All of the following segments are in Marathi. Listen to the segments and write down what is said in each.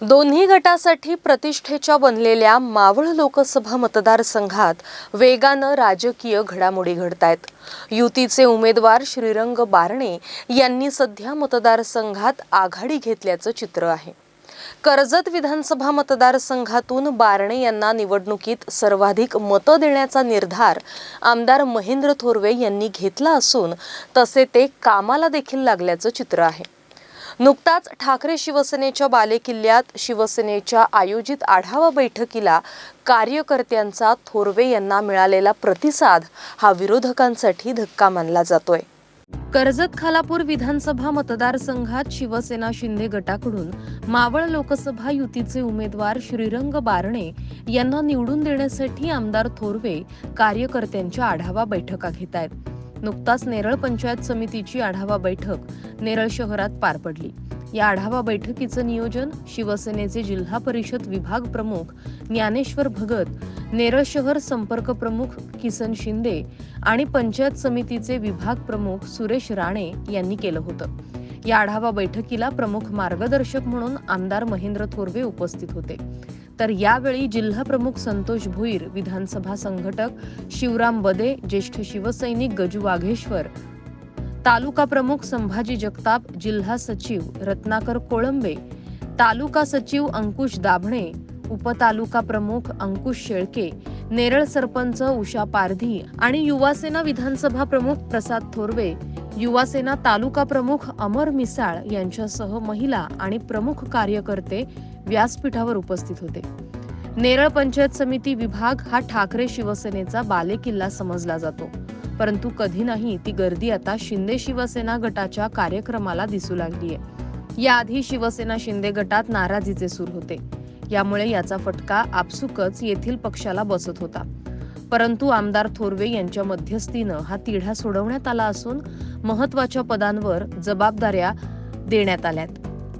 दोन्ही गटासाठी प्रतिष्ठेच्या बनलेल्या मावळ लोकसभा मतदारसंघात वेगानं राजकीय घडामोडी घडतायत. युतीचे उमेदवार श्रीरंग बारणे यांनी सध्या मतदारसंघात आघाडी घेतल्याचं चित्र आहे. कर्जत विधानसभा मतदारसंघातून बारणे यांना निवडणुकीत सर्वाधिक मतं देण्याचा निर्धार आमदार महेंद्र थोरवे यांनी घेतला असून तसे ते कामाला देखील लागल्याचं चित्र आहे. नुकताच ठाकरे शिवसेनेच्या बालेकिल्ल्यात शिवसेनेच्या आयोजित आढावा बैठकीला कार्यकर्त्यांचा थोरवे यांना मिळालेला प्रतिसाद हा विरोधकांसाठी धक्का मानला जातोय. कर्जत खालापूर विधानसभा मतदारसंघात शिवसेना शिंदे गटाकडून मावळ लोकसभा युतीचे उमेदवार श्रीरंग बारणे यांना निवडून देण्यासाठी आमदार थोरवे कार्यकर्त्यांच्या आढावा बैठका घेत आहेत नुकताच नेरळ पंचायत समितीची आढावा बैठक नेरळ शहरात पार पडली. या आढावा बैठकीचं नियोजन शिवसेनेचे जिल्हा परिषद विभाग प्रमुख ज्ञानेश्वर भगत नेरळ शहर संपर्क प्रमुख किसन शिंदे आणि पंचायत समितीचे विभाग प्रमुख सुरेश राणे यांनी केलं होतं. या आढावा बैठकीला प्रमुख मार्गदर्शक म्हणून आमदार महेंद्र थोरवे उपस्थित होते. तर यावेळी जिल्हाप्रमुख संतोष भुईर विधानसभा संघटक शिवराम बदे ज्येष्ठ शिवसैनिक गजू वाघेश्वर तालुका प्रमुख संभाजी जगताप जिल्हा सचिव रत्नाकर कोळंबे तालुका सचिव अंकुश दाभणे उपतालुका प्रमुख अंकुश शेळके नेरळ सरपंच उषा पारधी आणि युवासेना विधानसभा प्रमुख प्रसाद थोरवे युवासेना तालुका प्रमुख अमर मिसाळ यांच्यासह महिला आणि प्रमुख कार्यकर्ते व्यासपीठावर उपस्थित होते. नेरळ पंचायत समिती विभाग हा ठाकरे शिवसेनेचा बालेकिल्ला समजला जातो. परंतु कधी नाही ती गर्दी आता शिंदे शिवसेना गटाच्या कार्यक्रमाला दिसू लागली आहे याआधी शिवसेना शिंदे गटात नाराजीचे सूर होते. यामुळे याचा फटका आपसुकच येथील पक्षाला बसत होता. परंतु आमदार थोरवे यांच्या मध्यस्थीनं हा तिढा सोडवण्यात आला असून महत्त्वाच्या पदांवर जबाबदाऱ्या देण्यात आल्यात.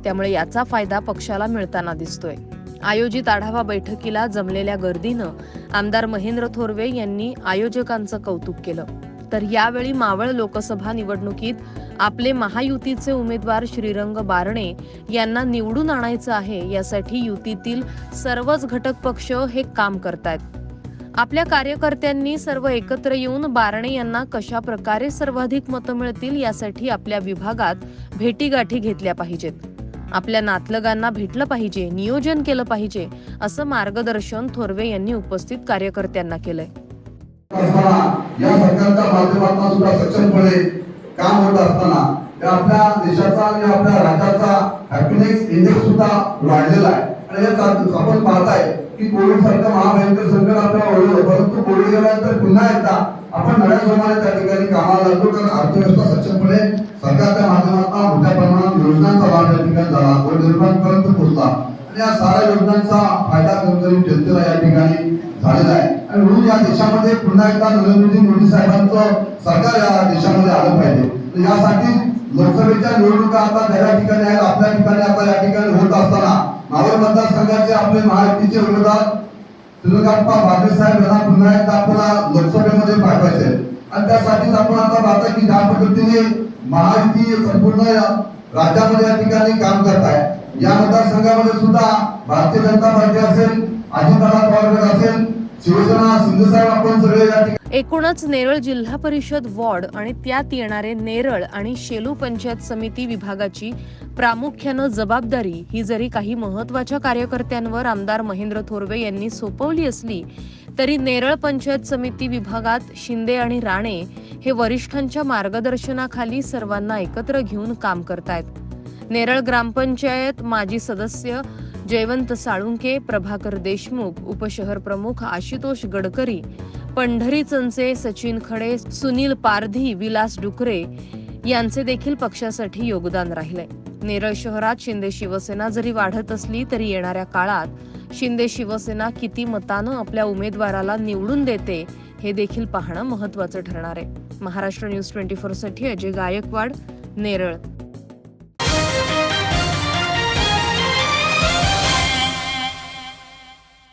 त्यामुळे याचा फायदा पक्षाला मिळताना दिसतोय. आयोजित आढावा बैठकीला जमलेल्या गर्दीनं आमदार महेंद्र थोरवे यांनी आयोजकांचं कौतुक केलं. तर यावेळी मावळ लोकसभा निवडणुकीत आपले महायुतीचे उमेदवार श्रीरंग बारणे यांना निवडून आणायचं आहे यासाठी युतीतील सर्वच घटक पक्ष हे काम करतायत. आपल्या कार्यकर्त्यांनी सर्व एकत्र येऊन बारणे यांना कशा प्रकारे सर्वाधिक मतं मिळतील यासाठी आपल्या विभागात भेटीगाठी घेतल्या पाहिजेत. आपल्या नातलगांना भेटलं पाहिजे नियोजन केलं पाहिजे असं मार्गदर्शन थोरवे यांनी उपस्थित कार्यकर्त्यांना केलंय. या सरकारच्या माध्यमातून सुद्धा सक्षमपणे काम होत असताना आपल्या देशाचा आणि आपल्या राज्याचा हॅपीनेस इंडेक्स सुद्धा वाढलेला आहे. आणि यात आपण पाहताय की कोविड सारखं महाभयंकर संकट आपल्याला ओढलं परंतु कोविड गेल्यानंतर पुन्हा एकदा आपण नव्या जोमाने त्या ठिकाणी कामाला लागतो कारण अर्थव्यवस्था सक्षमपणे सरकारच्या माध्यमातून मोठ्या प्रमाणात योजनांचा लाभ या ठिकाणी झाला गोरगरिबांपर्यंत पोहोचला. आणि या साऱ्या योजनांचा फायदा गोरगरीब जनतेला या ठिकाणी झालेला आहे. आणि म्हणून या देशामध्ये पुन्हा एकदा नरेंद्र मोदी साहेबांचं सरकार या देशामध्ये आलं पाहिजे. यासाठी लोकसभेच्या निवडणुका आता त्या ठिकाणी आहेत आपल्या ठिकाणी आता या ठिकाणी होत असताना मतदारसंघाचे आपले महायुतीचे उमेदवार श्रीकांतपा बाबे साहेब यांना पुन्हा एकदा आपल्याला लोकसभेमध्ये पाठवायचे आणि त्यासाठीच आपण आता पाहता की ज्या पद्धतीने महायुती संपूर्ण राज्यामध्ये या ठिकाणी काम करत आहे. या मतदारसंघामध्ये सुद्धा भारतीय जनता पार्टी असेल अजितदादा पवार असेल एकूणच नेरळ जिल्हा परिषद वॉर्ड आणि त्यात येणारे नेरळ आणि शेलू पंचायत समिती विभागाची प्रामुख्यानं जबाबदारी ही जरी काही महत्त्वाच्या कार्यकर्त्यांवर आमदार महेंद्र थोरवे यांनी सोपवली असली तरी नेरळ पंचायत समिती विभागात शिंदे आणि राणे हे वरिष्ठांच्या मार्गदर्शनाखाली सर्वांना एकत्र घेऊन काम करतायत. नेरळ ग्रामपंचायत माजी सदस्य जयवंत साळुंके प्रभाकर देशमुख उपशहर प्रमुख आशुतोष गडकरी पंढरी चंचे सचिन खडे सुनील पारधी विलास डुकरे यांचे देखील पक्षासाठी योगदान राहिले नेरळ शहरात शिंदे शिवसेना जरी वाढत असली तरी येणाऱ्या काळात शिंदे शिवसेना किती मतानं आपल्या उमेदवाराला निवडून देते हे देखील पाहणं महत्वाचं ठरणार आहे. महाराष्ट्र न्यूज ट्वेंटी फोरसाठी अजय गायकवाड नेरळ.